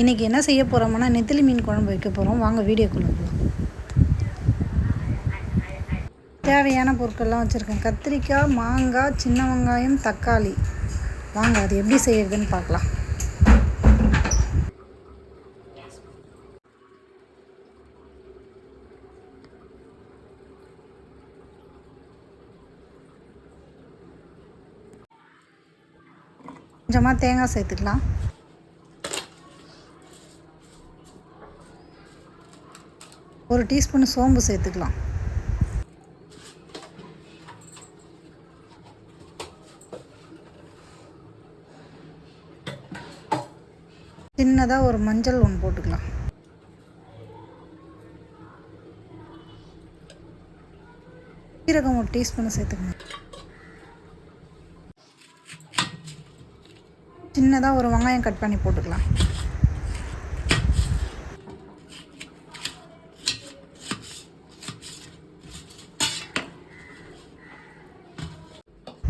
இன்றைக்கி என்ன செய்ய போகிறோம்னா நெத்திலி மீன் குழம்பு வைக்க போகிறோம் வாங்க வீடியோ போகலாம் தேவையான பொருட்கள்லாம் வச்சுருக்கேன். கத்திரிக்காய் மாங்காய் சின்ன வெங்காயம் தக்காளி. வாங்க அது எப்படி செய்யறதுன்னு பார்க்கலாம். கொஞ்சமாக தேங்காய் சேர்த்துக்கலாம். ஒரு டீஸ்பூன் சோம்பு சேர்த்துக்கலாம். சின்னதாக ஒரு மஞ்சள் ஒன்று போட்டுக்கலாம். சீரகம் ஒரு டீஸ்பூன் சேர்த்துக்கணும். சின்னதாக ஒரு வெங்காயம் கட் பண்ணி போட்டுக்கலாம்.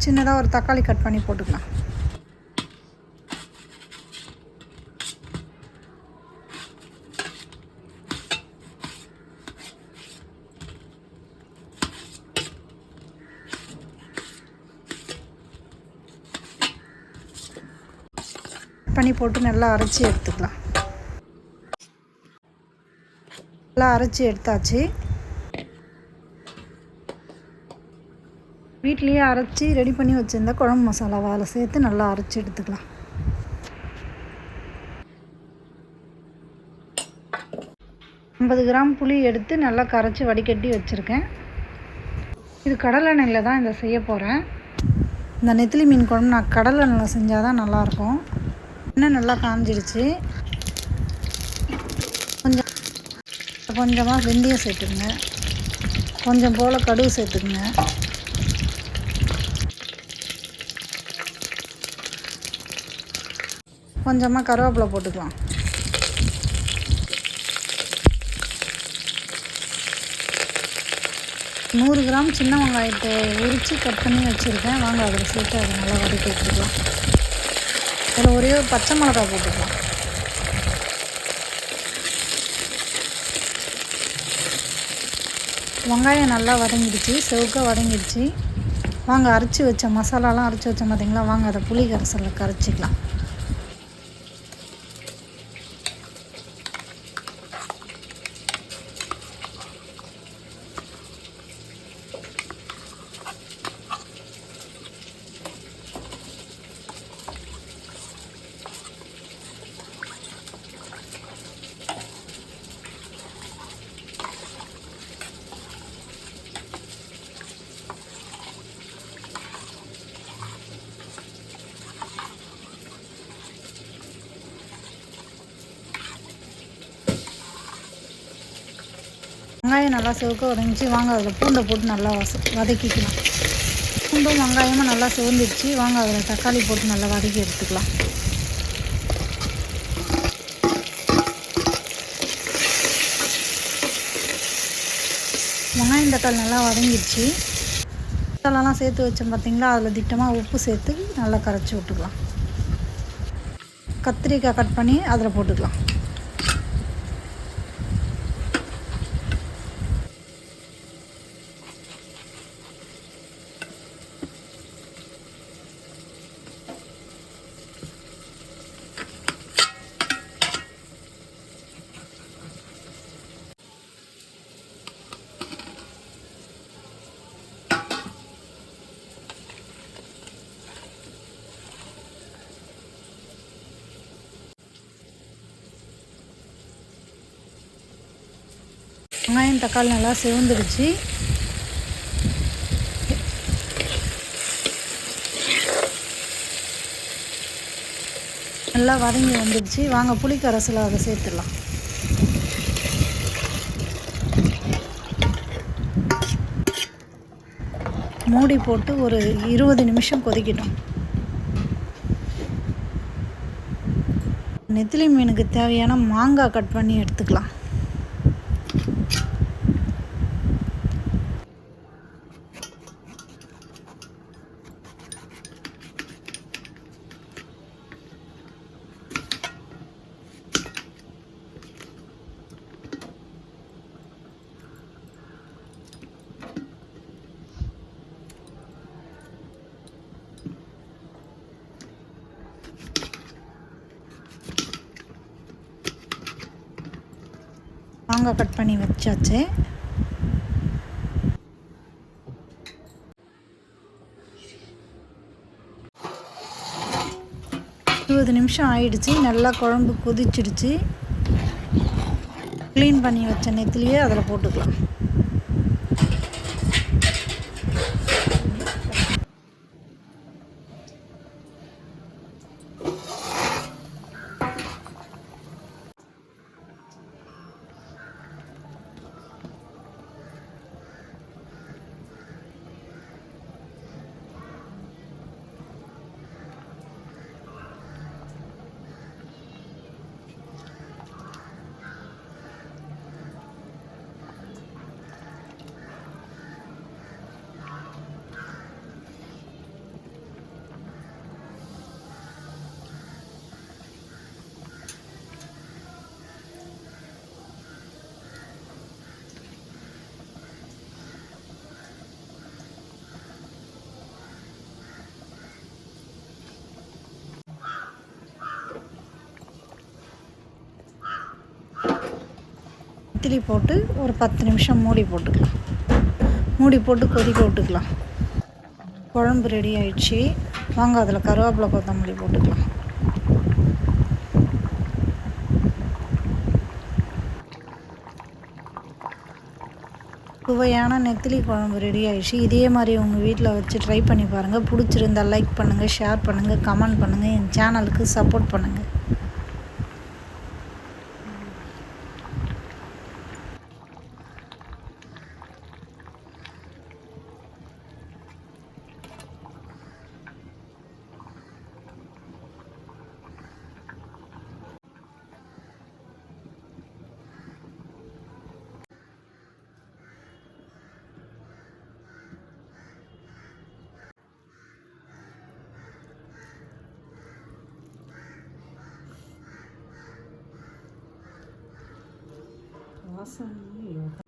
சின்னதாக ஒரு தக்காளி கட் பண்ணி போட்டுக்கலாம். பண்ணி போட்டு நல்லா அரைச்சி எடுத்துக்கலாம். நல்லா அரைச்சி எடுத்தாச்சு. வீட்லேயே அரைச்சி ரெடி பண்ணி வச்சுருந்த குழம்பு மசாலாவை அதில் சேர்த்து நல்லா அரைச்சி எடுத்துக்கலாம். ஐம்பது கிராம் புளி எடுத்து நல்லா கரைச்சி வடிகட்டி வச்சுருக்கேன். இது கடலை எண்ணெயில் தான் இதை செய்ய போகிறேன் இந்த நெத்திலி மீன் குழம்பு நான் கடலை எண்ணெயில் செஞ்சால் தான் நல்லாயிருக்கும் எண்ணெய் நல்லா காஞ்சிடுச்சு. கொஞ்சம் கொஞ்சமாக வெந்தயம் சேர்த்துக்குங்க. கொஞ்சம் போல் கடுகு சேர்த்துக்குங்க. கொஞ்சமாக கருவேப்பிலை போட்டுக்கலாம். நூறு கிராம் சின்ன வெங்காயத்தை உரித்து கட் பண்ணி வச்சுருக்கேன். வாங்க அதில் சேர்த்து அதை நல்லா வதக்கி வச்சுக்கலாம் அதில் ஒரே ஒரு பச்சை மிளகா போட்டுக்கலாம். வெங்காயம் நல்லா வதங்கிடுச்சு செவுக்க வதங்கிடுச்சு. வாங்க அரைச்சி வச்ச மசாலாலாம் அரைச்சி வச்சோம் பார்த்தீங்களா வாங்க அதை புளி கரைசலில் கரைச்சிக்கலாம். வெங்காயம் நல்லா செவக்க உடஞ்சி வாங்க அதில் பூண்டை போட்டு நல்லா வச வதக்கிக்கலாம். பூண்டும் வெங்காயமும் நல்லா சிவந்துடுச்சு. வாங்க அதில் தக்காளி போட்டு நல்லா வதக்கி எடுத்துக்கலாம். வெங்காயம் தக்காளி நல்லா வதங்கிடுச்சு. மசாலாலாம் சேர்த்து வச்சோம் பார்த்தீங்களா அதில் திட்டமாக உப்பு சேர்த்து நல்லா கரைச்சி விட்டுக்கலாம். கத்திரிக்காய் கட் பண்ணி அதில் போட்டுக்கலாம். வெங்காயம் தக்காளி நல்லா சிவந்துடுச்சு. நல்லா வதங்கி வந்துடுச்சு. வாங்க புளிக்கரசில் அதை சேர்த்துடலாம். மூடி போட்டு ஒரு இருபது நிமிஷம் கொதிக்கிட்டோம். நெத்திலி மீனுக்கு தேவையான மாங்காய் கட் பண்ணி எடுத்துக்கலாம். மாங்காய் கட் பண்ணி வச்சாச்சு. இருபது நிமிஷம் ஆயிடுச்சு. நல்லா குழம்பு கொதிச்சிடுச்சு. க்ளீன் பண்ணி வச்ச நெத்திலேயே அதில் போட்டுக்கலாம். நெத்திலி போட்டு ஒரு பத்து நிமிஷம் மூடி போட்டுக்கலாம். மூடி போட்டு கொதிக்க விட்டுக்கலாம். குழம்பு ரெடி ஆயிடுச்சு. வாங்க அதில் கருவேப்பிலை கொத்தமல்லி போட்டுக்கலாம். சுவையான நெத்திலி குழம்பு ரெடி ஆயிடுச்சு. இதே மாதிரி உங்கள் வீட்டில் வச்சு ட்ரை பண்ணி பாருங்கள் பிடிச்சிருந்தா லைக் பண்ணுங்கள் ஷேர் பண்ணுங்கள் கமெண்ட் பண்ணுங்கள் என் சேனலுக்கு சப்போர்ட் பண்ணுங்கள் salvação.